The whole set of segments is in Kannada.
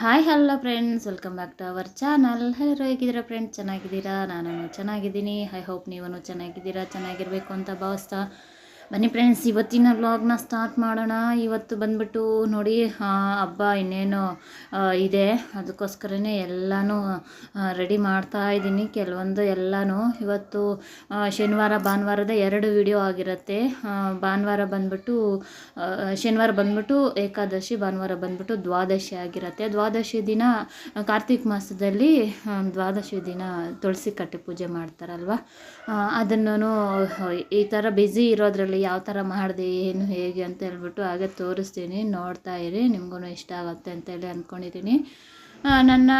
Hi hello friends, welcome back to our channel. Hello ಹೇಗಿದ್ದೀರಾ ಫ್ರೆಂಡ್ಸ್? ಚೆನ್ನಾಗಿದ್ದೀರಾ? ನಾನು ಚೆನ್ನಾಗಿದ್ದೀನಿ. ಐ ಹೋಪ್ ನೀವನು ಚೆನ್ನಾಗಿದ್ದೀರಾ? ಚೆನ್ನಾಗಿರಬೇಕು ಅಂತ ಭಾವಿಸ್ತಾ ಬನ್ನಿ ಫ್ರೆಂಡ್ಸ್ ಇವತ್ತಿನ ವ್ಲಾಗ್ನ ಸ್ಟಾರ್ಟ್ ಮಾಡೋಣ. ಇವತ್ತು ಬಂದ್ಬಿಟ್ಟು ನೋಡಿ ಹಬ್ಬ ಇನ್ನೇನು ಇದೆ. ಅದಕ್ಕೋಸ್ಕರನೇ ಎಲ್ಲನೂ ರೆಡಿ ಮಾಡ್ತಾ ಇದ್ದೀನಿ. ಕೆಲವೊಂದು ಎಲ್ಲನೂ. ಇವತ್ತು ಶನಿವಾರ, ಭಾನುವಾರದ ಎರಡು ವಿಡಿಯೋ ಆಗಿರುತ್ತೆ. ಭಾನುವಾರ ಬಂದ್ಬಿಟ್ಟು ಶನಿವಾರ ಬಂದ್ಬಿಟ್ಟು ಏಕಾದಶಿ, ಭಾನುವಾರ ಬಂದ್ಬಿಟ್ಟು ದ್ವಾದಶಿ ಆಗಿರುತ್ತೆ. ದ್ವಾದಶಿ ದಿನ, ಕಾರ್ತಿಕ್ ಮಾಸದಲ್ಲಿ ದ್ವಾದಶಿ ದಿನ ತುಳಸಿ ಕಟ್ಟೆ ಪೂಜೆ ಮಾಡ್ತಾರಲ್ವ? ಅದನ್ನು ಈ ಥರ ಬ್ಯುಸಿ ಇರೋದ್ರಲ್ಲಿ ಯಾವ ಥರ ಮಾಡಿದೆ, ಏನು ಹೇಗೆ ಅಂತ ಹೇಳ್ಬಿಟ್ಟು ಹಾಗೆ ತೋರಿಸ್ತೀನಿ, ನೋಡ್ತಾ ಇರಿ ನಿಮ್ಗೂ ಇಷ್ಟ ಆಗುತ್ತೆ ಅಂತೇಳಿ ಅಂದ್ಕೊಂಡಿದ್ದೀನಿ. ನನ್ನ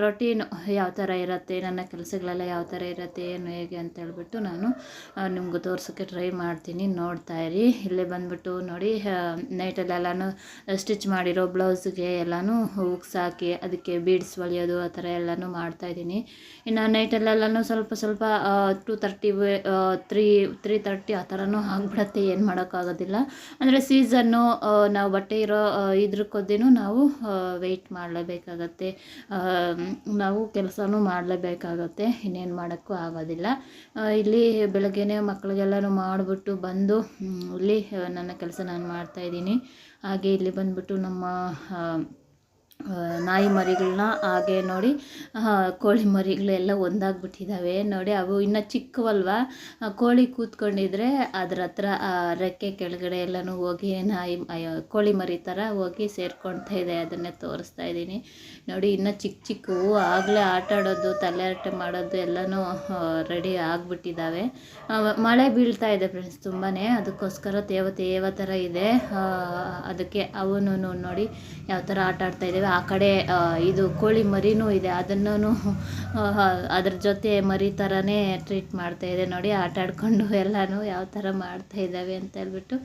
ರೊಟೀನು ಯಾವ ಥರ ಇರುತ್ತೆ, ನನ್ನ ಕೆಲಸಗಳೆಲ್ಲ ಯಾವ ಥರ ಇರುತ್ತೆ, ಏನು ಹೇಗೆ ಅಂತ ಹೇಳ್ಬಿಟ್ಟು ನಾನು ನಿಮ್ಗೆ ತೋರ್ಸೋಕ್ಕೆ ಟ್ರೈ ಮಾಡ್ತೀನಿ. ನೋಡ್ತಾ ಇರಿ. ಇಲ್ಲೇ ಬಂದ್ಬಿಟ್ಟು ನೋಡಿ ನೈಟಲ್ಲೆಲ್ಲನೂ ಸ್ಟಿಚ್ ಮಾಡಿರೋ ಬ್ಲೌಸ್ಗೆ ಎಲ್ಲನೂ ಹುಕ್ಸ್ ಹಾಕಿ, ಅದಕ್ಕೆ ಬೀಡ್ಸ್ ಹೊಲಿಯೋದು, ಆ ಥರ ಎಲ್ಲನೂ ಮಾಡ್ತಾಯಿದ್ದೀನಿ ಇನ್ನು ನೈಟಲ್ಲೆಲ್ಲನೂ ಸ್ವಲ್ಪ ಸ್ವಲ್ಪ two thirty three three thirty ಆ ಥರನೂ ಆಗ್ಬಿಡತ್ತೆ. ಏನು ಮಾಡೋಕ್ಕಾಗೋದಿಲ್ಲ. ಅಂದರೆ ಸೀಸನ್ನು ನಾವು ಬಟ್ಟೆ ಇರೋ ಇದ್ರ ಕೊದ್ದೇನೂ ನಾವು ವೆಯ್ಟ್ ಮಾಡಲೇಬೇಕಾಗತ್ತೆ ನಾವು ಕೆಲಸನೂ ಮಾಡಲೇಬೇಕಾಗತ್ತೆ. ಇನ್ನೇನು ಮಾಡೋಕ್ಕೂ ಆಗೋದಿಲ್ಲ. ಇಲ್ಲಿ ಬೆಳಗ್ಗೆನೇ ಮಕ್ಕಳಿಗೆಲ್ಲನೂ ಮಾಡಿಬಿಟ್ಟು ಬಂದು ಇಲ್ಲಿ ನನ್ನ ಕೆಲಸ ನಾನು ಮಾಡ್ತಾಯಿದ್ದೀನಿ ಹಾಗೆ ಇಲ್ಲಿ ಬಂದುಬಿಟ್ಟು ನಮ್ಮ ನಾಯಿ ಮರಿಗಳನ್ನ ಹಾಗೆ ನೋಡಿ ಕೋಳಿ ಮರಿಗಳೆಲ್ಲ ಒಂದಾಗ್ಬಿಟ್ಟಿದ್ದಾವೆ ನೋಡಿ, ಅವು ಇನ್ನು ಚಿಕ್ಕವಲ್ವ? ಕೋಳಿ ಕೂತ್ಕೊಂಡಿದ್ರೆ ಅದ್ರ ಹತ್ರ ರೆಕ್ಕೆ ಕೆಳಗಡೆ ಎಲ್ಲನೂ ಹೋಗಿ ನಾಯಿ ಕೋಳಿ ಮರಿ ಥರ ಹೋಗಿ ಸೇರ್ಕೊಳ್ತಾ ಇದೆ, ಅದನ್ನೇ ತೋರಿಸ್ತಾ ಇದ್ದೀನಿ. ನೋಡಿ, ಇನ್ನು ಚಿಕ್ಕ ಚಿಕ್ಕವು ಆಗಲೇ ಆಟ ಆಡೋದು, ತಲೆ ಹರಟೆ ಮಾಡೋದು ಎಲ್ಲನೂ ರೆಡಿ ಆಗಿಬಿಟ್ಟಿದ್ದಾವೆ ಮಳೆ ಬೀಳ್ತಾ ಇದೆ ಫ್ರೆಂಡ್ಸ್ ತುಂಬಾ ಅದಕ್ಕೋಸ್ಕರ ತೇವ ತೇವ ಥರ ಇದೆ. ಅದಕ್ಕೆ ಅವನು ನೋಡಿ, ಯಾವ ಥರ ಆಟ ಆಡ್ತಾ ಆ ಕಡೆ ಇದು ಕೋಳಿ ಮರಿನೂ ಇದೆ. ಅದನ್ನು ಅದ್ರ ಜೊತೆ ಮರಿ ಥರನೇ ಟ್ರೀಟ್ ಮಾಡ್ತಾ ಇದೆ ನೋಡಿ. ಆಟ ಆಡ್ಕೊಂಡು ಎಲ್ಲನೂ ಯಾವ ಥರ ಮಾಡ್ತಾ ಇದ್ದಾವೆ ಅಂತ ಹೇಳ್ಬಿಟ್ಟು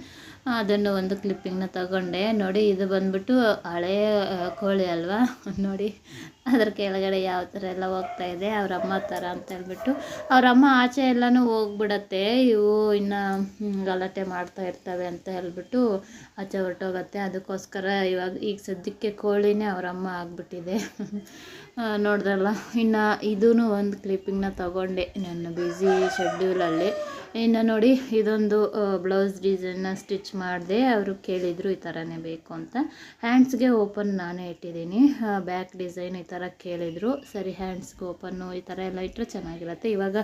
ಅದನ್ನು ಒಂದು ಕ್ಲಿಪ್ಪಿಂಗ್ನ ತಗೊಂಡೆ. ನೋಡಿ, ಇದು ಬಂದ್ಬಿಟ್ಟು ಹಳೇ ಕೋಳಿ ಅಲ್ವಾ? ನೋಡಿ ಅದ್ರ ಕೆಳಗಡೆ ಯಾವ ಥರ ಎಲ್ಲ ಹೋಗ್ತಾ ಇದೆ ಅವ್ರ ಅಮ್ಮ ಥರ ಅಂತ ಹೇಳ್ಬಿಟ್ಟು. ಅವ್ರ ಅಮ್ಮ ಆಚೆ ಎಲ್ಲನೂ ಹೋಗ್ಬಿಡತ್ತೆ, ಇವು ಇನ್ನು ಗಲಾಟೆ ಮಾಡ್ತಾ ಇರ್ತವೆ ಅಂತ ಹೇಳ್ಬಿಟ್ಟು ಆಚೆ ಹೊರಟೋಗತ್ತೆ. ಅದಕ್ಕೋಸ್ಕರ ಇವಾಗ ಈಗ ಸದ್ಯಕ್ಕೆ ಕೋಳಿನೇ ಅವ್ರ ಅಮ್ಮ ಆಗಿಬಿಟ್ಟಿದೆ ನೋಡಿದ್ರಲ್ಲ, ಇನ್ನು ಇದೂ ಒಂದು ಕ್ಲಿಪ್ಪಿಂಗ್ನ ತಗೊಂಡೆ, ನನ್ನ ಬ್ಯುಸಿ ಶೆಡ್ಯೂಲಲ್ಲಿ ಇನ್ನು ನೋಡಿ, ಇದೊಂದು ಬ್ಲೌಸ್ ಡಿಸೈನ್ನ ಸ್ಟಿಚ್ ಮಾಡಿದೆ ಅವರು ಕೇಳಿದರು ಈ ಥರನೇ ಬೇಕು ಅಂತ. ಹ್ಯಾಂಡ್ಸ್ಗೆ ಓಪನ್ ನಾನೇ ಇಟ್ಟಿದ್ದೀನಿ. ಬ್ಯಾಕ್ ಡಿಸೈನ್ ಈ ಥರ ಕೇಳಿದರು. ಸರಿ ಹ್ಯಾಂಡ್ಸ್ಗೆ ಓಪನ್ನು ಈ ಥರ ಎಲ್ಲ ಇಟ್ಟರೆ ಚೆನ್ನಾಗಿರುತ್ತೆ. ಇವಾಗ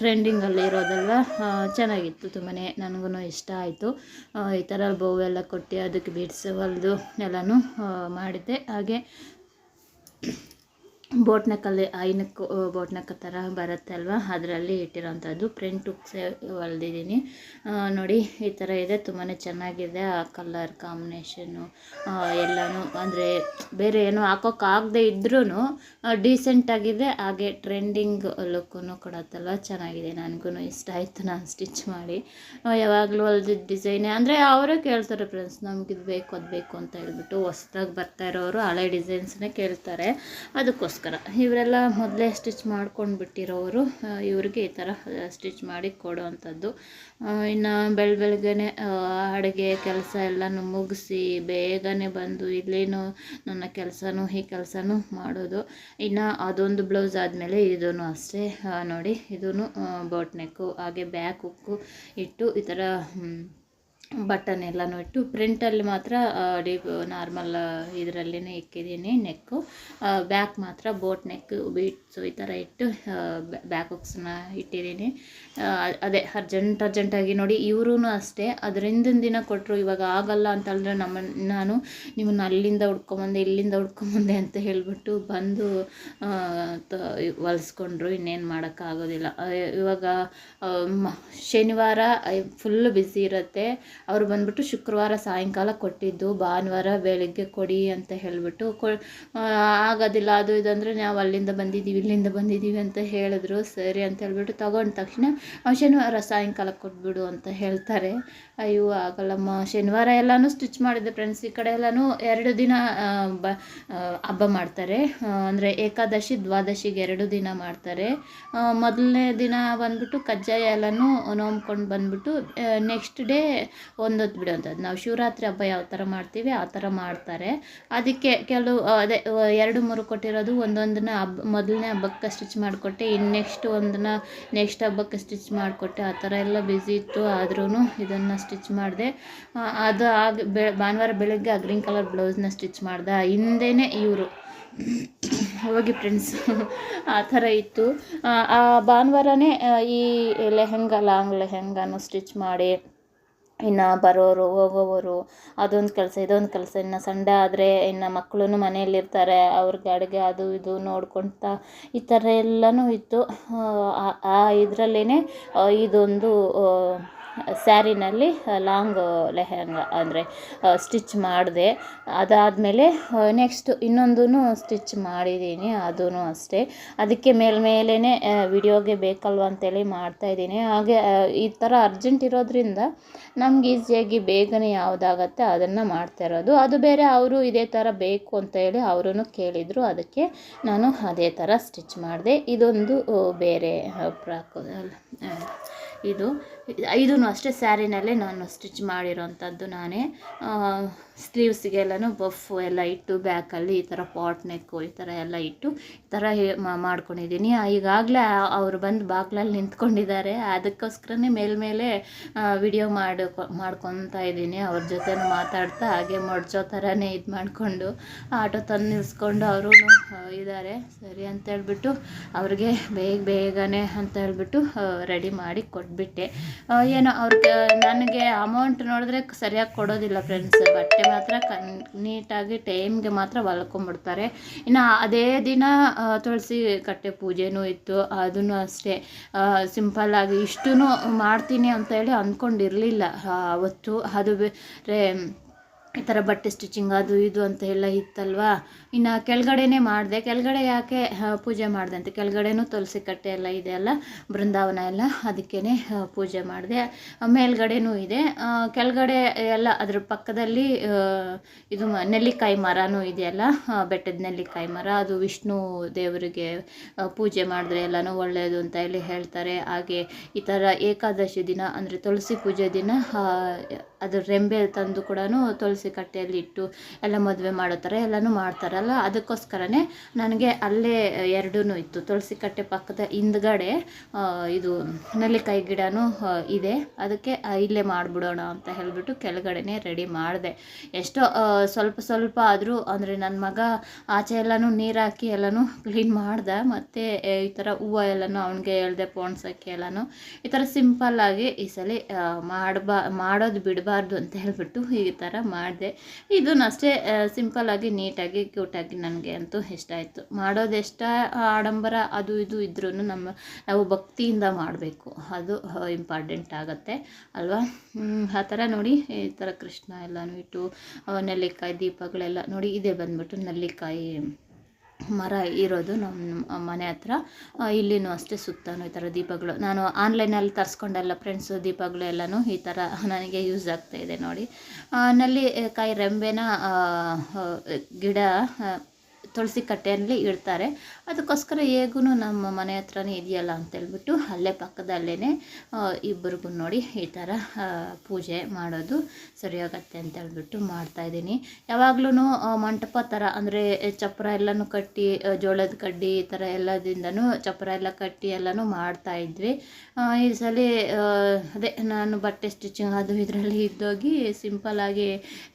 ಟ್ರೆಂಡಿಂಗಲ್ಲಿ ಇರೋದೆಲ್ಲ ಚೆನ್ನಾಗಿತ್ತು ತುಂಬಾ ನನಗೂ ಇಷ್ಟ ಆಯಿತು. ಈ ಥರ ಎಲ್ಲ ಕೊಟ್ಟು ಅದಕ್ಕೆ ಬಿಡಿಸಿ ಹೊಲಿದು ಎಲ್ಲನೂ ಮಾಡಿದ್ದೆ. ಹಾಗೆ ಬೋಟ್ ನೆಕ್ಕಲ್ಲಿ ಐನಕ್ಕು ಬೋಟ್ನಕ್ಕ ನೆಕ್ ಥರ ಬರುತ್ತೆ ಅಲ್ವಾ ಅದರಲ್ಲಿ ಇಟ್ಟಿರೋಂಥದ್ದು ಪ್ರಿಂಟ್ ಹೊಲ್ದಿದ್ದೀನಿ. ನೋಡಿ, ಈ ಥರ ಇದೆ. ತುಂಬಾ ಚೆನ್ನಾಗಿದೆ ಆ ಕಲರ್ ಕಾಂಬಿನೇಷನ್ನು ಎಲ್ಲನೂ, ಅಂದರೆ ಬೇರೆ ಏನು ಹಾಕೋಕ್ಕಾಗದೇ ಇದ್ರೂ ಡೀಸೆಂಟಾಗಿದೆ ಹಾಗೆ ಟ್ರೆಂಡಿಂಗ್ ಲುಕ್ಕೂ ಕೊಡತ್ತಲ್ವ? ಚೆನ್ನಾಗಿದೆ. ನನಗೂ ಇಷ್ಟ ಆಯಿತು. ನಾನು ಸ್ಟಿಚ್ ಮಾಡಿ. ಯಾವಾಗಲೂ ಹೊಲ್ದಿದ್ದ ಡಿಸೈನೇ ಅಂದರೆ ಅವರೇ ಕೇಳ್ತಾರೆ ಫ್ರೆಂಡ್ಸ್ ನಮ್ಗೆ ಇದು ಬೇಕು, ಅದು ಬೇಕು ಅಂತ ಹೇಳ್ಬಿಟ್ಟು ಹೊಸ್ದಾಗಿ ಬರ್ತಾ ಇರೋರು ಹಳೆ ಡಿಸೈನ್ಸ್ನೇ ಕೇಳ್ತಾರೆ. ಅದಕ್ಕೋಸ್ಕರ ಇವರೆಲ್ಲ ಮೊದಲೇ ಸ್ಟಿಚ್ ಮಾಡ್ಕೊಂಡು ಬಿಟ್ಟಿರೋರು ಇವ್ರಿಗೆ ಈ ಥರ ಸ್ಟಿಚ್ ಮಾಡಿ ಕೊಡೋವಂಥದ್ದು. ಇನ್ನು ಬೆಳ ಬೆಳಗ್ಗೆನೆ ಅಡುಗೆ ಕೆಲಸ ಎಲ್ಲನೂ ಮುಗಿಸಿ ಬೇಗನೆ ಬಂದು ಇಲ್ಲೇನು ನನ್ನ ಕೆಲಸನೂ ಈ ಕೆಲಸನೂ ಮಾಡೋದು. ಇನ್ನು ಅದೊಂದು ಬ್ಲೌಸ್ ಆದಮೇಲೆ ಇದೂ ಅಷ್ಟೇ ನೋಡಿ ಇದೂ ಬೋಟ್ ನೆಕ್ಕು, ಹಾಗೆ ಬ್ಯಾಕ್ ಉಕ್ಕು ಇಟ್ಟು ಈ ಥರ ಬಟನ್ ಎಲ್ಲನೂ ಇಟ್ಟು ಪ್ರಿಂಟಲ್ಲಿ ಮಾತ್ರ ಡಿ ನಾರ್ಮಲ್ ಇದರಲ್ಲೇ ಇಕ್ಕಿದ್ದೀನಿ ನೆಕ್ಕು ಬ್ಯಾಕ್ ಮಾತ್ರ ಬೋಟ್ ನೆಕ್ ಬೀಟ್ಸು ಈ ಥರ ಇಟ್ಟು ಬ್ಯಾಕ್ ಹುಕ್ಸ್ನ ಇಟ್ಟಿದ್ದೀನಿ. ಅದೇ ಅರ್ಜೆಂಟ್ ಅರ್ಜೆಂಟಾಗಿ ನೋಡಿ ಇವ್ರೂ ಅಷ್ಟೇ. ಅದರಿಂದ ದಿನ ಕೊಟ್ಟರು ಇವಾಗ ಆಗಲ್ಲ ಅಂತಂದರೆ ನಮ್ಮ ನಾನು ನಿಮ್ಮನ್ನ ಅಲ್ಲಿಂದ ಹುಡ್ಕೊಂಬಂದೆ, ಇಲ್ಲಿಂದ ಹುಡ್ಕೊಂಬಂದೆ ಅಂತ ಹೇಳಿಬಿಟ್ಟು ಬಂದು ಹೊಲಿಸ್ಕೊಂಡ್ರು, ಇನ್ನೇನು ಮಾಡೋಕ್ಕಾಗೋದಿಲ್ಲ ಇವಾಗ ಶನಿವಾರ ಫುಲ್ ಬಿಸಿ ಇರುತ್ತೆ. ಅವರು ಬಂದ್ಬಿಟ್ಟು ಶುಕ್ರವಾರ ಸಾಯಂಕಾಲ ಕೊಟ್ಟಿದ್ದು, ಭಾನುವಾರ ಬೆಳಿಗ್ಗೆ ಕೊಡಿ ಅಂತ ಹೇಳಿಬಿಟ್ಟು ಕೊ ಆಗೋದಿಲ್ಲ. ಅದು ಇದಂದರೆ ನಾವು ಅಲ್ಲಿಂದ ಬಂದಿದ್ದೀವಿ, ಇಲ್ಲಿಂದ ಬಂದಿದ್ದೀವಿ ಅಂತ ಹೇಳಿದ್ರು. ಸರಿ ಅಂತ ಹೇಳಿಬಿಟ್ಟು ತಗೊಂಡ ತಕ್ಷಣ ಶನಿವಾರ ಸಾಯಂಕಾಲ ಕೊಟ್ಬಿಡು ಅಂತ ಹೇಳ್ತಾರೆ. ಅಯ್ಯೋ ಆಗಲ್ಲಮ್ಮ ಶನಿವಾರ ಎಲ್ಲನೂ ಸ್ಟಿಚ್ ಮಾಡಿದ್ದೆ ಫ್ರೆಂಡ್ಸ್ ಈ ಕಡೆ ಎಲ್ಲನೂ ಎರಡು ದಿನ ಬ ಹಬ್ಬ ಮಾಡ್ತಾರೆ. ಅಂದರೆ ಏಕಾದಶಿ, ದ್ವಾದಶಿಗೆ ಎರಡು ದಿನ ಮಾಡ್ತಾರೆ. ಮೊದಲನೇ ದಿನ ಬಂದ್ಬಿಟ್ಟು ಕಜ್ಜಾಯ ಎಲ್ಲನೂ ನೋಂಬ್ಕೊಂಡು ಬಂದ್ಬಿಟ್ಟು ನೆಕ್ಸ್ಟ್ ಡೇ ಒಂದೊತ್ತು ಬಿಡುವಂಥದ್ದು ನಾವು ಶಿವರಾತ್ರಿ ಹಬ್ಬ ಯಾವ ಥರ ಮಾಡ್ತೀವಿ ಆ ಥರ ಮಾಡ್ತಾರೆ. ಅದಕ್ಕೆ ಕೆಲವು ಅದೇ ಎರಡು ಮೂರು ಕೊಟ್ಟಿರೋದು ಒಂದೊಂದನ್ನ ಹಬ್ಬ ಮೊದಲನೇ ಹಬ್ಬಕ್ಕೆ ಸ್ಟಿಚ್ ಮಾಡಿಕೊಟ್ಟೆ ಇನ್ನು ನೆಕ್ಸ್ಟ್ ಒಂದನ್ನ ನೆಕ್ಸ್ಟ್ ಹಬ್ಬಕ್ಕೆ ಸ್ಟಿಚ್ ಮಾಡಿಕೊಟ್ಟೆ ಆ ಥರ ಎಲ್ಲ ಬ್ಯುಸಿ ಇತ್ತು ಆದ್ರೂ ಇದನ್ನು ಸ್ಟಿಚ್ ಮಾಡಿದೆ. ಅದು ಆಗ ಬೆ ಭಾನುವಾರ ಬೆಳಗ್ಗೆ ಆ ಗ್ರೀನ್ ಕಲರ್ ಬ್ಲೌಸ್ನ ಸ್ಟಿಚ್ ಮಾಡ್ದೆ. ಹಿಂದೆನೇ ಇವರು. ಹೋಗಿ ಫ್ರೆಂಡ್ಸ್ ಆ ಥರ ಇತ್ತು. ಆ, ಭಾನುವಾರನೇ ಈ ಲೆಹೆಂಗಾ ಲಾಂಗ್ ಲೆಹೆಂಗಾನು ಸ್ಟಿಚ್ ಮಾಡಿ. ಇನ್ನು ಬರೋರು, ಹೋಗೋವರು, ಅದೊಂದು ಕೆಲಸ, ಇದೊಂದು ಕೆಲಸ. ಇನ್ನು ಸಂಡೇ ಆದರೆ ಇನ್ನು ಮಕ್ಕಳು ಮನೆಯಲ್ಲಿರ್ತಾರೆ. ಅವ್ರಿಗೆ ಅಡುಗೆ ಅದು ಇದು ನೋಡ್ಕೊಳ್ತಾ ಈ ಥರ ಎಲ್ಲನೂ ಇತ್ತು. ಆ ಇದರಲ್ಲೇ ಇದೊಂದು ಸ್ಯಾರಿನಲ್ಲಿ ಲಾಂಗ್ ಲೆಹಂಗ ಅಂದರೆ ಸ್ಟಿಚ್ ಮಾಡಿದೆ. ಅದಾದಮೇಲೆ ನೆಕ್ಸ್ಟ್ ಇನ್ನೊಂದೂ ಸ್ಟಿಚ್ ಮಾಡಿದ್ದೀನಿ ಅದೂ ಅಷ್ಟೇ. ಅದಕ್ಕೆ ಮೇಲ್ಮೇಲೇ ವಿಡಿಯೋಗೆ ಬೇಕಲ್ವ ಅಂತೇಳಿ ಮಾಡ್ತಾಯಿದ್ದೀನಿ ಹಾಗೆ ಈ ಥರ ಅರ್ಜೆಂಟ್ ಇರೋದ್ರಿಂದ ನಮ್ಗೆ ಈಸಿಯಾಗಿ ಬೇಗನೆ ಯಾವುದಾಗತ್ತೆ ಅದನ್ನು ಮಾಡ್ತಾ ಇರೋದು. ಅದು ಬೇರೆ ಅವರು ಇದೇ ಥರ ಬೇಕು ಅಂತ ಹೇಳಿ ಅವರೂ ಕೇಳಿದರು. ಅದಕ್ಕೆ ನಾನು ಅದೇ ಥರ ಸ್ಟಿಚ್ ಮಾಡಿದೆ. ಇದೊಂದು ಬೇರೆ ಪ್ರಾಕ್ ಇದು. ಇದೂ ಅಷ್ಟೇ ಸ್ಯಾರಿನಲ್ಲೇ ನಾನು ಸ್ಟಿಚ್ ಮಾಡಿರೋಂಥದ್ದು ನಾನೇ. ಸ್ಲೀವ್ಸ್ಗೆಲ್ಲನೂ ಬಫ್ ಎಲ್ಲ ಇಟ್ಟು, ಬ್ಯಾಕಲ್ಲಿ ಈ ಥರ ಪಾಟ್ ನೆಕ್ಕು ಈ ಥರ ಎಲ್ಲ ಇಟ್ಟು ಈ ಥರ ಮಾಡ್ಕೊಂಡಿದ್ದೀನಿ. ಈಗಾಗಲೇ ಅವರು ಬಂದು ಬಾಗ್ಲಲ್ಲಿ ನಿಂತ್ಕೊಂಡಿದ್ದಾರೆ. ಅದಕ್ಕೋಸ್ಕರನೇ ಮೇಲ್ಮೇಲೆ ವಿಡಿಯೋ ಮಾಡಿ ಮಾಡ್ಕೊತಾ ಇದ್ದೀನಿ. ಅವ್ರ ಜೊತೆ ಮಾತಾಡ್ತಾ ಹಾಗೆ ಮೊಡ್ಜೋ ಥರನೇ ಇದು ಮಾಡಿಕೊಂಡು, ಆಟೋ ತಂದು ನಿಲ್ಲಿಸ್ಕೊಂಡು ಅವರು ಇದ್ದಾರೆ. ಸರಿ ಅಂತೇಳ್ಬಿಟ್ಟು ಅವ್ರಿಗೆ ಬೇಗ ಬೇಗನೆ ಅಂತ ಹೇಳ್ಬಿಟ್ಟು ರೆಡಿ ಮಾಡಿ ಕೊಟ್ಬಿಟ್ಟೆ. ಏನೋ ಅವ್ರಿಗೆ ನನಗೆ ಅಮೌಂಟ್ ನೋಡಿದ್ರೆ ಸರಿಯಾಗಿ ಕೊಡೋದಿಲ್ಲ ಫ್ರೆಂಡ್ಸ್ ಬಟ್ಟೆ ಮಾತ್ರ ಕನ್, ನೀಟಾಗಿ ಟೈಮ್ಗೆ ಮಾತ್ರ ಹೊಲ್ಕೊಂಬಿಡ್ತಾರೆ. ಇನ್ನು ಅದೇ ದಿನ ತುಳಸಿ ಕಟ್ಟೆ ಪೂಜೆನೂ ಇತ್ತು. ಅದನ್ನು ಅಷ್ಟೇ. ಸಿಂಪಲ್ಲಾಗಿ ಇಷ್ಟೂ ಮಾಡ್ತೀನಿ ಅಂತ ಹೇಳಿ ಅಂದ್ಕೊಂಡಿರಲಿಲ್ಲ. ಅವತ್ತು. ಅದು ಬೇರೆ ಈ ಥರ ಬಟ್ಟೆ ಸ್ಟಿಚಿಂಗ್ ಅದು ಇದು ಅಂತ ಎಲ್ಲ ಇತ್ತಲ್ವಾ? ಇನ್ನು ಕೆಳಗಡೆನೇ ಮಾಡಿದೆ. ಕೆಳಗಡೆ ಯಾಕೆ ಪೂಜೆ ಮಾಡಿದೆ ಅಂತ? ಕೆಳಗಡೆನೂ ತುಳಸಿ ಕಟ್ಟೆ ಎಲ್ಲ ಇದೆ ಅಲ್ಲ? ಬೃಂದಾವನ ಎಲ್ಲ ಅದಕ್ಕೇ ಪೂಜೆ ಮಾಡಿದೆ. ಮೇಲ್ಗಡೆನೂ ಇದೆ. ಕೆಳಗಡೆ ಎಲ್ಲ ಅದ್ರ ಪಕ್ಕದಲ್ಲಿ ಇದು ನೆಲ್ಲಿಕಾಯಿ ಮರನೂ ಇದೆಯಲ್ಲ ಬೆಟ್ಟದ ನೆಲ್ಲಿಕಾಯಿ ಮರ. ಅದು ವಿಷ್ಣು ದೇವರಿಗೆ ಪೂಜೆ ಮಾಡಿದ್ರೆ ಎಲ್ಲನೂ ಒಳ್ಳೆಯದು ಅಂತ ಹೇಳಿ ಹೇಳ್ತಾರೆ. ಹಾಗೆ ಈ ಥರ ಏಕಾದಶಿ ದಿನ ಅಂದರೆ ತುಳಸಿ ಪೂಜೆ ದಿನ ಅದು ರೆಂಬೆ ತಂದು ಕೂಡ ತುಳಸಿ ಕಟ್ಟೆಯಲ್ಲಿ ಇಟ್ಟು ಎಲ್ಲ ಮದುವೆ ಮಾಡೋ ಥರ ಎಲ್ಲನೂ ಮಾಡ್ತಾರಲ್ಲ, ಅದಕ್ಕೋಸ್ಕರನೇ ನನಗೆ ಅಲ್ಲೇ ಎರಡೂ ಇತ್ತು. ತುಳಸಿ ಕಟ್ಟೆ ಪಕ್ಕದ ಹಿಂದ್ಗಡೆ ಇದು ನೆಲ್ಲಿಕಾಯಿ ಗಿಡನೂ ಇದೆ. ಅದಕ್ಕೆ ಇಲ್ಲೇ ಮಾಡಿಬಿಡೋಣ ಅಂತ ಹೇಳಿಬಿಟ್ಟು ಕೆಳಗಡೆನೇ ರೆಡಿ ಮಾಡಿದೆ. ಎಷ್ಟೋ ಸ್ವಲ್ಪ ಸ್ವಲ್ಪ ಆದರೂ ಅಂದರೆ ನನ್ನ ಮಗ ಆಚೆ ಎಲ್ಲನೂ ನೀರು ಹಾಕಿ ಎಲ್ಲನೂ ಕ್ಲೀನ್ ಮಾಡ್ದೆ. ಮತ್ತು ಈ ಥರ ಹೂವು ಎಲ್ಲನೂ ಅವನಿಗೆ ಹೇಳ್ದೆ, ಪೋಣ್ಸೋಕ್ಕೆ ಎಲ್ಲನೂ. ಈ ಥರ ಸಿಂಪಲ್ಲಾಗಿ ಈ ಸಲ ಮಾಡ್ಬಾ, ಮಾಡೋದು ಬಿಡಬಾರ್ದು. ಅಂತ ಹೇಳ್ಬಿಟ್ಟು ಈ ಥರ ಮಾಡಿದೆ. ಇದನ್ನು ಅಷ್ಟೇ ಸಿಂಪಲ್ಲಾಗಿ ನೀಟಾಗಿ ಕ್ಯೂಟಾಗಿ ನನಗೆ ಅಂತೂ ಇಷ್ಟ ಆಯಿತು. ಮಾಡೋದೆಷ್ಟ ಆಡಂಬರ ಅದು ಇದು ಇದ್ರೂ ನಮ್ಮ, ನಾವು ಭಕ್ತಿಯಿಂದ ಮಾಡಬೇಕು. ಅದು ಇಂಪಾರ್ಟೆಂಟ್ ಆಗುತ್ತೆ. ಅಲ್ವಾ? ಆ ಥರ ನೋಡಿ, ಈ ಥರ ಕೃಷ್ಣ ಎಲ್ಲನೂ ಇಟ್ಟು ನೆಲ್ಲಿಕಾಯಿ ದೀಪಗಳೆಲ್ಲ ನೋಡಿ, ಇದೇ ಬಂದ್ಬಿಟ್ಟು ನೆಲ್ಲಿಕಾಯಿ ಮರ ಇರೋದು ನಮ್ಮ ಮನೆ ಹತ್ರ. ಇಲ್ಲಿನೂ ಅಷ್ಟೇ ಸುತ್ತಲೂ ಈ ಥರ ದೀಪಗಳು. ನಾನು ಆನ್ಲೈನಲ್ಲಿ ತರಿಸ್ಕೊಂಡೆಲ್ಲ ಫ್ರೆಂಡ್ಸು, ದೀಪಗಳು ಎಲ್ಲನೂ ಈ ಥರ ನನಗೆ ಯೂಸ್ ಆಗ್ತಾಯಿದೆ ನೋಡಿ. ನಲ್ಲಿ ಕಾಯಿ ರೆಂಬೆನ ಗಿಡ ತುಳಸಿ ಕಟ್ಟೆಯಲ್ಲಿ ಇಡ್ತಾರೆ. ಅದಕ್ಕೋಸ್ಕರ ಹೇಗೂ ನಮ್ಮ ಮನೆ ಹತ್ರನೇ ಇದೆಯಲ್ಲ ಅಂತೇಳ್ಬಿಟ್ಟು ಅಲ್ಲೇ ಪಕ್ಕದಲ್ಲೇ ಇಬ್ಬರಿಗೂ ನೋಡಿ ಈ ಥರ ಪೂಜೆ ಮಾಡೋದು ಸರಿಯಾಗತ್ತೆ ಅಂತ ಹೇಳ್ಬಿಟ್ಟು ಮಾಡ್ತಾಯಿದ್ದೀನಿ ಯಾವಾಗ್ಲೂ ಮಂಟಪ ಥರ ಅಂದರೆ ಚಪ್ಪರ ಎಲ್ಲನೂ ಕಟ್ಟಿ ಜೋಳದ ಕಡ್ಡಿ ಈ ಥರ ಎಲ್ಲದಿಂದನೂ ಚಪ್ಪರ ಎಲ್ಲ ಕಟ್ಟಿ ಎಲ್ಲನೂ ಮಾಡ್ತಾ ಇದ್ವಿ. ಈ ಸಲ ಅದೇ ನಾನು ಬಟ್ಟೆ ಸ್ಟಿಚಿಂಗ್ ಅದು ಇದರಲ್ಲಿ ಇದ್ದೋಗಿ ಸಿಂಪಲ್ಲಾಗಿ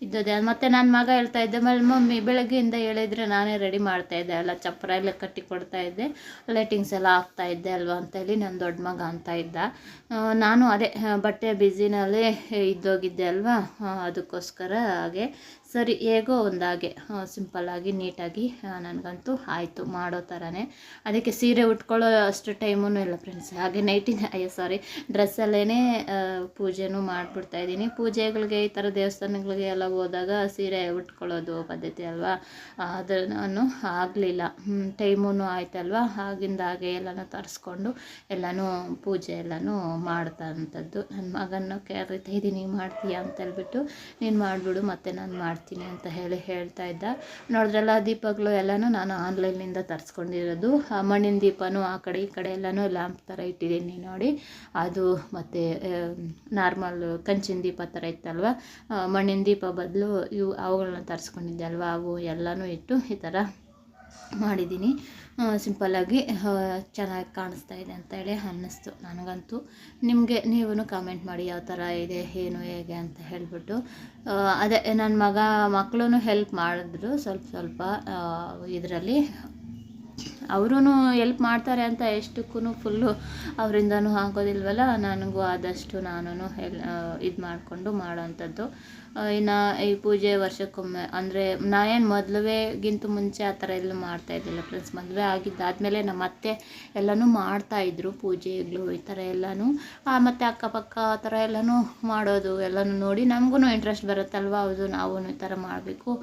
ಇದ್ದದೆ. ಮತ್ತು ನನ್ನ ಮಗ ಹೇಳ್ತಾ ಇದ್ದೆ, ಮೇಲೆ ಮಮ್ಮಿ, ಬೆಳಗ್ಗೆಯಿಂದ ಹೇಳಿದ್ರೆ ನಾನೇ ರೆಡಿ ಮಾಡ್ತಾ ಇದ್ದೆ. ಅಲ್ಲ ಚಪ್ಪರ ಎಲ್ಲ ಕಟ್ಟಿ ಕೊಡ್ತಾ ಇದ್ದೆ. ಲೈಟಿಂಗ್ಸ್ ಎಲ್ಲ ಹಾಕ್ತಾ ಇದ್ದೆ ಅಲ್ವಾ ಅಂತೇಳಿ ನನ್ನ ದೊಡ್ಡ ಮಗ ಅಂತ ಇದ್ದ. ನಾನು ಅದೇ, ಬಟ್ಟೆ ಬ್ಯುಸಿನಲ್ಲೇ ಇದ್ದೋಗಿದ್ದೆ ಅಲ್ವಾ? ಅದಕ್ಕೋಸ್ಕರ ಹಾಗೆ ಸರಿ, ಹೇಗೋ ಒಂದಾಗೆ. ಸಿಂಪಲ್ಲಾಗಿ ನೀಟಾಗಿ ನನಗಂತೂ ಆಯಿತು ಮಾಡೋ ಥರನೇ ಅದಕ್ಕೆ ಸೀರೆ ಉಟ್ಕೊಳ್ಳೋ ಅಷ್ಟು ಟೈಮೂ ಇಲ್ಲ ಫ್ರೆಂಡ್ಸ್. ಹಾಗೆ ನೈಟಿನ ಅಯ್ಯೋ ಸಾರಿ ಡ್ರೆಸ್ಸಲ್ಲೇ ಪೂಜೆನೂ ಮಾಡಿಬಿಡ್ತಾ ಇದ್ದೀನಿ. ಪೂಜೆಗಳಿಗೆ, ಈ ಥರ ದೇವಸ್ಥಾನಗಳಿಗೆ ಎಲ್ಲ ಹೋದಾಗ ಸೀರೆ ಉಟ್ಕೊಳ್ಳೋದು ಪದ್ಧತಿ ಅಲ್ವಾ? ಅದನ್ನು ನಾನು ಆಗಲಿಲ್ಲ ಟೈಮೂ ಆಯ್ತಲ್ವಾ? ಹಾಗೆ ಎಲ್ಲನೂ ತರಿಸ್ಕೊಂಡು ಎಲ್ಲನೂ ಪೂಜೆ ಎಲ್ಲನೂ ಮಾಡ್ತಾ ನನ್ನ ಮಗನ್ನು ಕರೀತಾ ಇದ್ದೀನಿ, ಮಾಡ್ತೀಯಾ ಅಂತ ಹೇಳ್ಬಿಟ್ಟು ನೀನು ಮಾಡಿಬಿಡು, ಮತ್ತು ನಾನು ಮಾಡ್ತೀನಿ. ಅಂತ ಹೇಳಿ ಹೇಳ್ತಾ ಇದ್ದ. ನೋಡಿದ್ರಲ್ಲ, ದೀಪಗಳು ಎಲ್ಲನೂ ನಾನು ಆನ್ಲೈನಿಂದ ತರಿಸ್ಕೊಂಡಿರೋದು. ಮಣ್ಣಿನ ದೀಪನೂ ಆ ಕಡೆ ಈ ಕಡೆ ಎಲ್ಲನೂ ಲ್ಯಾಂಪ್ ಥರ ಇಟ್ಟಿದ್ದೀನಿ ನೋಡಿ. ಅದು ಮತ್ತು ನಾರ್ಮಲ್ ಕಂಚಿನ ದೀಪ ಥರ ಇತ್ತಲ್ವ? ಮಣ್ಣಿನ ದೀಪ ಬದಲು ಇವು ಅವುಗಳನ್ನ ತರಿಸ್ಕೊಂಡಿದ್ದೆ ಅಲ್ವಾ? ಅವು ಎಲ್ಲನೂ ಇಟ್ಟು ಈ ಥರ ಮಾಡಿದ್ದೀನಿ. ಸಿಂಪಲ್ಲಾಗಿ ಚೆನ್ನಾಗಿ ಕಾಣಿಸ್ತಾ ಇದೆ ಅಂತೇಳಿ ಅನ್ನಿಸ್ತು ನನಗಂತೂ. ನಿಮಗೆ ನೀವೂ ಕಾಮೆಂಟ್ ಮಾಡಿ ಯಾವ ಥರ ಇದೆ, ಏನು, ಹೇಗೆ ಅಂತ ಹೇಳಿಬಿಟ್ಟು. ಅದೇ ನನ್ನ ಮಗ ಮಕ್ಕಳು ಹೆಲ್ಪ್ ಮಾಡಿದ್ರು ಸ್ವಲ್ಪ ಸ್ವಲ್ಪ ಇದರಲ್ಲಿ. ಅವರೂ ಎಲ್ಪ್ ಮಾಡ್ತಾರೆ ಅಂತ ಎಷ್ಟಕ್ಕೂ ಫುಲ್ಲು ಅವರಿಂದನೂ ಆಗೋದಿಲ್ವಲ್ಲ ನನಗೂ ಆದಷ್ಟು ನಾನು ಹೆಲ್ ಇದು ಮಾಡಿಕೊಂಡು ಮಾಡೋವಂಥದ್ದು ಇನ್ನು ಈ ಪೂಜೆ ವರ್ಷಕ್ಕೊಮ್ಮೆ, ಅಂದರೆ ನಾನೇನು ಮದುವೆಗಿಂತ ಮುಂಚೆ ಆ ಥರ ಎಲ್ಲ ಮಾಡ್ತಾ ಇದ್ದಿಲ್ಲ ಫ್ರೆಂಡ್ಸ್ ಮದುವೆ ಆಗಿದ್ದಾದಮೇಲೆ ನಮ್ಮ ಅತ್ತೆ ಎಲ್ಲನೂ ಮಾಡ್ತಾಯಿದ್ರು ಪೂಜೆಗಳು ಈ ಥರ ಎಲ್ಲನೂ. ಮತ್ತು ಅಕ್ಕಪಕ್ಕ ಆ ಥರ ಎಲ್ಲನೂ ಮಾಡೋದು, ಎಲ್ಲನೂ ನೋಡಿ ನಮಗೂ ಇಂಟ್ರೆಸ್ಟ್ ಬರುತ್ತಲ್ವ ಹೌದು ನಾವು ಈ ಥರ ಮಾಡಬೇಕು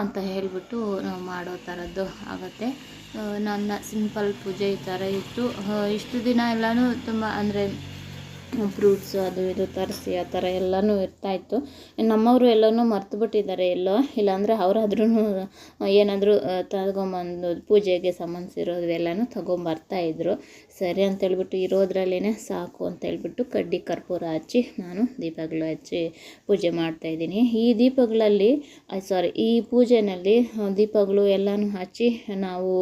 ಅಂತ ಹೇಳಿಬಿಟ್ಟು ನಾವು ಮಾಡೋ ಥರದ್ದು ಆಗುತ್ತೆ. ನನ್ನ ಸಿಂಪಲ್ ಪೂಜೆ ಈ ಥರ ಇತ್ತು. ಇಷ್ಟು ದಿನ ಎಲ್ಲನೂ ತುಂಬ ಅಂದರೆ ಫ್ರೂಟ್ಸ್ ಅದು ಇದು ತರಿಸಿ ಆ ಥರ ಎಲ್ಲನೂ ಇರ್ತಾಯಿತ್ತು. ನಮ್ಮವರು ಎಲ್ಲನೂ ಮರ್ತು ಬಿಟ್ಟಿದ್ದಾರೆ ಎಲ್ಲೋ, ಇಲ್ಲಾಂದರೆ ಅವರಾದ್ರೂ ಏನಾದರೂ ತಗೊಂಬಂದು ಪೂಜೆಗೆ ಸಂಬಂಧಿಸಿರೋದು ಎಲ್ಲನೂ ತಗೊಂಬರ್ತಾಯಿದ್ರು ಸರಿ ಅಂತೇಳ್ಬಿಟ್ಟು ಇರೋದ್ರಲ್ಲೇ ಸಾಕು ಅಂತೇಳ್ಬಿಟ್ಟು ಕಡ್ಡಿ ಕರ್ಪೂರ ಹಚ್ಚಿ ನಾನು ದೀಪಗಳು ಹಚ್ಚಿ ಪೂಜೆ ಮಾಡ್ತಾಯಿದ್ದೀನಿ ಈ ದೀಪಗಳಲ್ಲಿ ಸಾರಿ ಈ ಪೂಜೆನಲ್ಲಿ ದೀಪಗಳು ಎಲ್ಲನೂ ಹಚ್ಚಿ ನಾವು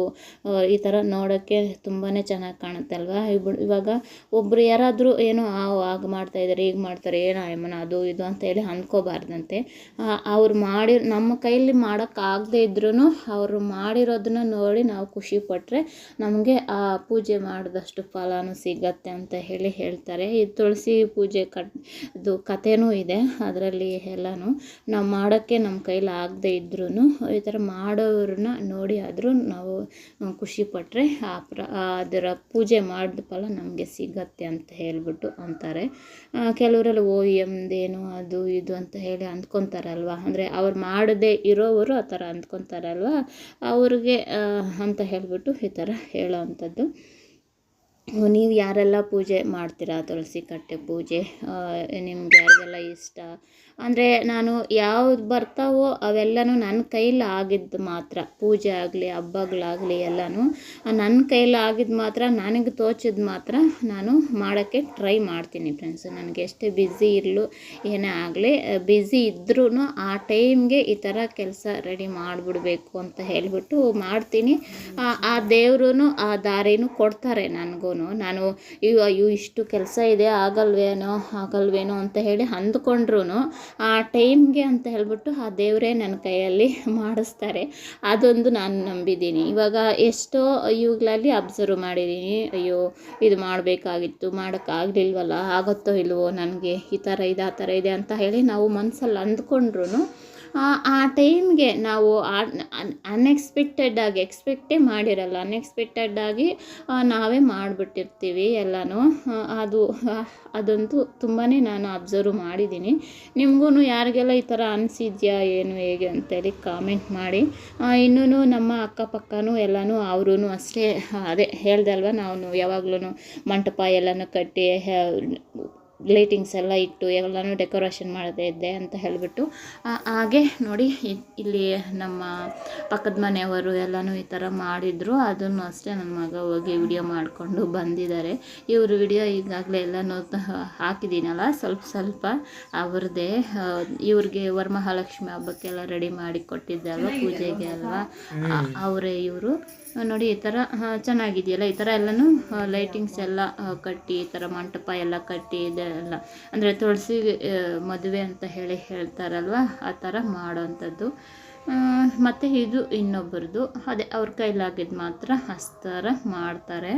ಈ ಥರ ನೋಡೋಕ್ಕೆ ತುಂಬಾ ಚೆನ್ನಾಗಿ ಕಾಣುತ್ತಲ್ವ? ಇವ್- ಇವಾಗ ಒಬ್ಬರು ಯಾರಾದರೂ ಏನೋ ಆಗ ಮಾಡ್ತಾ ಇದ್ದಾರೆ ಈಗ ಮಾಡ್ತಾರೆ, ಏನೋ ಅಯ್ಯಮ್ಮನ ಅದು ಇದು ಅಂತ ಹೇಳಿ ಅಂದ್ಕೋಬಾರ್ದಂತೆ ಅವ್ರು ಮಾಡಿ, ನಮ್ಮ ಕೈಲಿ ಮಾಡೋಕ್ಕಾಗದೇ ಇದ್ರೂ ಅವರು ಮಾಡಿರೋದನ್ನ ನೋಡಿ ನಾವು ಖುಷಿ ಪಟ್ಟರೆ ನಮಗೆ ಆ ಪೂಜೆ ಮಾಡಿದಷ್ಟು ಫಲನೂ ಸಿಗತ್ತೆ ಅಂತ ಹೇಳಿ ಹೇಳ್ತಾರೆ. ಈ ತುಳಸಿ ಪೂಜೆ ಕಟ್ ಇದು ಕಥೆನೂ ಇದೆ ಅದರಲ್ಲಿ ಎಲ್ಲನೂ. ನಾವು ಮಾಡೋಕ್ಕೆ ನಮ್ಮ ಕೈಲಿ ಆಗದೇ ಇದ್ರೂ ಈ ಥರ ಮಾಡೋರನ್ನ ನೋಡಿ ಆದರೂ ನಾವು ಖುಷಿ ಪಟ್ಟರೆ ಆ ಪ್ರ ಅದರ ಪೂಜೆ ಮಾಡಿದ ಫಲ ನಮಗೆ ಸಿಗತ್ತೆ ಅಂತ ಹೇಳ್ಬಿಟ್ಟು ಅಂತಾರೆ. ಕೆಲವರೆಲ್ಲ, ಓ, ಎಮ್ದೇನು, ಅದು, ಇದು ಅಂತ ಹೇಳಿ ಅಂದ್ಕೊತಾರಲ್ವ? ಅಂದರೆ ಅವ್ರು ಮಾಡದೇ ಇರೋವರು ಆ ಥರ ಅಂದ್ಕೊತಾರಲ್ವ? ಅವ್ರಿಗೆ ಅಂತ ಹೇಳಿಬಿಟ್ಟು ಈ ಥರ ಹೇಳೋ ನೀವು ಯಾರೆಲ್ಲ ಪೂಜೆ ಮಾಡ್ತೀರಾ? ತುಳಸಿ ಕಟ್ಟೆ ಪೂಜೆ ನಿಮ್ಗೆ ಯಾರಿಗೆಲ್ಲ ಇಷ್ಟ? ಅಂದರೆ ನಾನು ಯಾವ್ದು ಬರ್ತಾವೋ ಅವೆಲ್ಲನೂ ನನ್ನ ಕೈಲಿ ಆಗಿದ್ದು ಮಾತ್ರ. ಪೂಜೆ ಆಗಲಿ, ಹಬ್ಬಗಳಾಗಲಿ ಎಲ್ಲನೂ ನನ್ನ ಕೈಲಿ ಆಗಿದ್ದು ಮಾತ್ರ, ನನಗೆ ತೋಚಿದ್ದು ಮಾತ್ರ ನಾನು ಮಾಡೋಕ್ಕೆ ಟ್ರೈ ಮಾಡ್ತೀನಿ ಫ್ರೆಂಡ್ಸ್ ನನಗೆ ಎಷ್ಟೇ ಬ್ಯುಸಿ ಇರಲು, ಏನೇ ಆಗಲಿ ಬ್ಯುಸಿ ಇದ್ರೂ ಆ ಟೈಮ್ಗೆ ಈ ಥರ ಕೆಲಸ ರೆಡಿ ಮಾಡಿಬಿಡ್ಬೇಕು ಅಂತ ಹೇಳಿಬಿಟ್ಟು ಮಾಡ್ತೀನಿ. ಆ- ಆ ದೇವ್ರೂ ಆ ದಾರಿನೂ ಕೊಡ್ತಾರೆ ನನಗೂ ನಾನು ಇವು ಅಯ್ಯೋ, ಇಷ್ಟು ಕೆಲಸ ಇದೆ, ಆಗಲ್ವೇನೋ ಆಗಲ್ವೇನೋ ಅಂತ ಹೇಳಿ ಅಂದ್ಕೊಂಡ್ರು ಆ ಟೈಮ್ಗೆ ಅಂತ ಹೇಳ್ಬಿಟ್ಟು ಆ ದೇವರೇ ನನ್ನ ಕೈಯಲ್ಲಿ ಮಾಡಿಸ್ತಾರೆ. ಅದೊಂದು ನಾನು ನಂಬಿದ್ದೀನಿ. ಇವಾಗ ಎಷ್ಟೋ ಇವುಗಳಲ್ಲಿ ಅಬ್ಸರ್ವ್ ಮಾಡಿದ್ದೀನಿ. ಅಯ್ಯೋ, ಇದು ಮಾಡಬೇಕಾಗಿತ್ತು, ಮಾಡೋಕ್ಕಾಗಲಿಲ್ವಲ್ಲ, ಆಗುತ್ತೋ ಇಲ್ವೋ, ನನಗೆ ಈ ಥರ ಇದೆ, ಆ ಥರ ಇದೆ ಅಂತ ಹೇಳಿ ನಾವು ಮನಸ್ಸಲ್ಲಿ ಅಂದ್ಕೊಂಡ್ರು ಆ ಟೈಮ್ಗೆ ನಾವು ಅನ್ಎಕ್ಸ್ಪೆಕ್ಟೆಡ್ ಆಗಿ ಎಕ್ಸ್ಪೆಕ್ಟೇ ಮಾಡಿರಲ್ಲ. ಅನ್ಎಕ್ಸ್ಪೆಕ್ಟೆಡ್ ಆಗಿ ನಾವೇ ಮಾಡಿಬಿಟ್ಟಿರ್ತೀವಿ ಎಲ್ಲನೂ. ಅದು ಅದಂತೂ ತುಂಬಾ ನಾನು ಅಬ್ಸರ್ವ್ ಮಾಡಿದ್ದೀನಿ. ನಿಮಗೂ ಯಾರಿಗೆಲ್ಲ ಈ ಥರ ಅನಿಸಿದ್ಯಾ, ಏನು, ಹೇಗೆ ಅಂತೇಳಿ ಕಾಮೆಂಟ್ ಮಾಡಿ. ಇನ್ನೂ ನಮ್ಮ ಅಕ್ಕಪಕ್ಕನೂ ಎಲ್ಲನೂ ಅವರೂ ಅಷ್ಟೇ. ಅದೇ ಹೇಳ್ದಲ್ವ ನಾವು ಯಾವಾಗ್ಲೂ ಮಂಟಪ ಎಲ್ಲನೂ ಕಟ್ಟಿ ಲೈಟಿಂಗ್ಸ್ ಎಲ್ಲ ಇಟ್ಟು ಎಲ್ಲನೂ ಡೆಕೋರೇಷನ್ ಮಾಡದೇ ಇದ್ದೆ ಅಂತ ಹೇಳಿಬಿಟ್ಟು ಹಾಗೆ ನೋಡಿ ಇಲ್ಲಿ ನಮ್ಮ ಪಕ್ಕದ ಮನೆಯವರು ಎಲ್ಲನೂ ಈ ಥರ ಮಾಡಿದರು. ಅದನ್ನು ಅಷ್ಟೇ ನನ್ನ ಮಗ ಹೋಗಿ ವಿಡಿಯೋ ಮಾಡಿಕೊಂಡು ಬಂದಿದ್ದಾರೆ. ಇವರು ವಿಡಿಯೋ ಈಗಾಗಲೇ ಎಲ್ಲನೂ ಹಾಕಿದ್ದೀನಲ್ಲ ಸ್ವಲ್ಪ ಸ್ವಲ್ಪ ಅವ್ರದ್ದೇ ಇವ್ರಿಗೆ ವರಮಹಾಲಕ್ಷ್ಮಿ ಹಬ್ಬಕ್ಕೆಲ್ಲ ರೆಡಿ ಮಾಡಿ ಕೊಟ್ಟಿದ್ದೆ ಅಲ್ವಾ ಪೂಜೆಗೆ ಅಲ್ವಾ? ಅವರೇ ಇವರು. ನೋಡಿ, ಈ ಥರ ಚೆನ್ನಾಗಿದೆಯಲ್ಲ, ಈ ಥರ ಎಲ್ಲನೂ ಲೈಟಿಂಗ್ಸ್ ಎಲ್ಲ ಕಟ್ಟಿ, ಈ ಥರ ಮಂಟಪ ಎಲ್ಲ ಕಟ್ಟಿ, ಇದೆಲ್ಲ. ಅಂದರೆ ತುಳಸಿ ಮದುವೆ ಅಂತ ಹೇಳಿ ಹೇಳ್ತಾರಲ್ವ, ಆ ಥರ ಮಾಡೋವಂಥದ್ದು. ಮತ್ತು ಇದು ಇನ್ನೊಬ್ಬರದು. ಅದೇ, ಅವ್ರ ಕೈಲಾಗಿದ್ದು ಮಾತ್ರ ಹಸ್ತಾರ ಮಾಡ್ತಾರೆ.